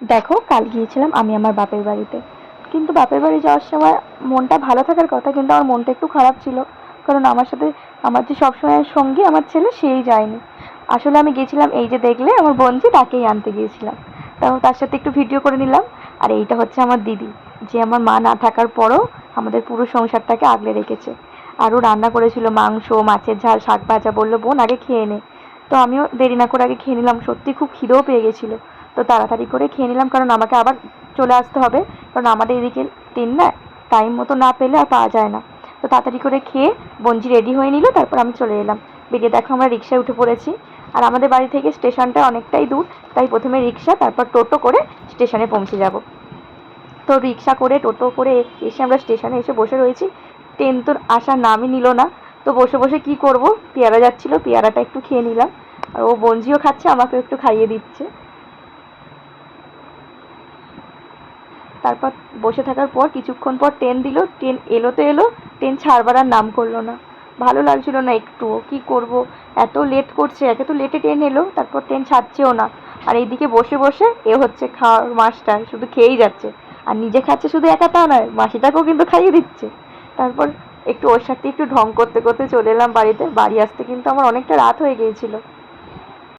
দেখো, কাল গিয়েছিলাম আমি আমার বাপের বাড়িতে। কিন্তু বাপের বাড়ি যাওয়ার সময় মনটা ভালো থাকার কথা, কিন্তু আমার মনটা একটু খারাপ ছিল। কারণ আমার সাথে, আমার যে সবসময় সঙ্গী আমার ছেলে, সেই যায়নি। আসলে আমি গেছিলাম এই যে দেখলে, আমার বোনজি তাকেই আনতে গিয়েছিলাম। তাও তার সাথে একটু ভিডিও করে নিলাম। আর এইটা হচ্ছে আমার দিদি, যে আমার মা না থাকার পরও আমাদের পুরো সংসারটাকে আগলে রেখেছে। আরও রান্না করেছিল, মাংস, মাছের ঝাল, শাক ভাজা, বলল, বোন, আগে খেয়ে নে। তো আমিও দেরি না করে আগে খেয়ে নিলাম। সত্যি খুব খিদেও পেয়ে গেছিল। তো তাড়াতাড়ি করে খেয়ে নিলাম, কারণ আমাকে আবার চলে আসতে হবে। কারণ আমাদের এদিকে ট্রেন না টাইম মতো না পেলে আর পাওয়া যায় না। তো তাড়াতাড়ি করে খেয়ে বঞ্জি রেডি হয়ে নিল, তারপর আমি চলে এলাম। বেরিয়ে দেখো আমরা রিক্সায় উঠে পড়েছি। আর আমাদের বাড়ি থেকে স্টেশনটা অনেকটাই দূর, তাই প্রথমে রিক্সা, তারপর টোটো করে স্টেশনে পৌঁছে যাব। তো রিক্সা করে, টোটো করে এসে আমরা স্টেশনে এসে বসে রয়েছি। ট্রেন তো আসার নামই নিল না। তো বসে বসে কি করব? পেয়ারা যাচ্ছিল, পেয়ারাটা একটু খেয়ে নিলাম। আর ও বঞ্জিও খাচ্ছে, আমাকেও একটু খাইয়ে দিচ্ছে। তারপর বসে থাকার পর কিছুক্ষণ পর ট্রেন দিল ট্রেন এলো তো এলো ট্রেন ছাড়বার আর নাম করল না। ভালো লাগছিল না একটুও, কি করব? এত লেট করছে, একে তো লেটে ট্রেন এলো, তারপর ট্রেন ছাড়ছেও না। আর এইদিকে বসে বসে এ হচ্ছে খাওয়ার মাস্টার শুধু খেয়েই যাচ্ছে। আর নিজে খাচ্ছে শুধু একা তা নয়, মাসিটাকেও কিন্তু খাইয়ে দিচ্ছে। তারপর একটু ওর সাথে একটু ঢং করতে করতে চলে এলাম বাড়িতে। বাড়ি আসতে কিন্তু আমার অনেকটা রাত হয়ে গিয়েছিল।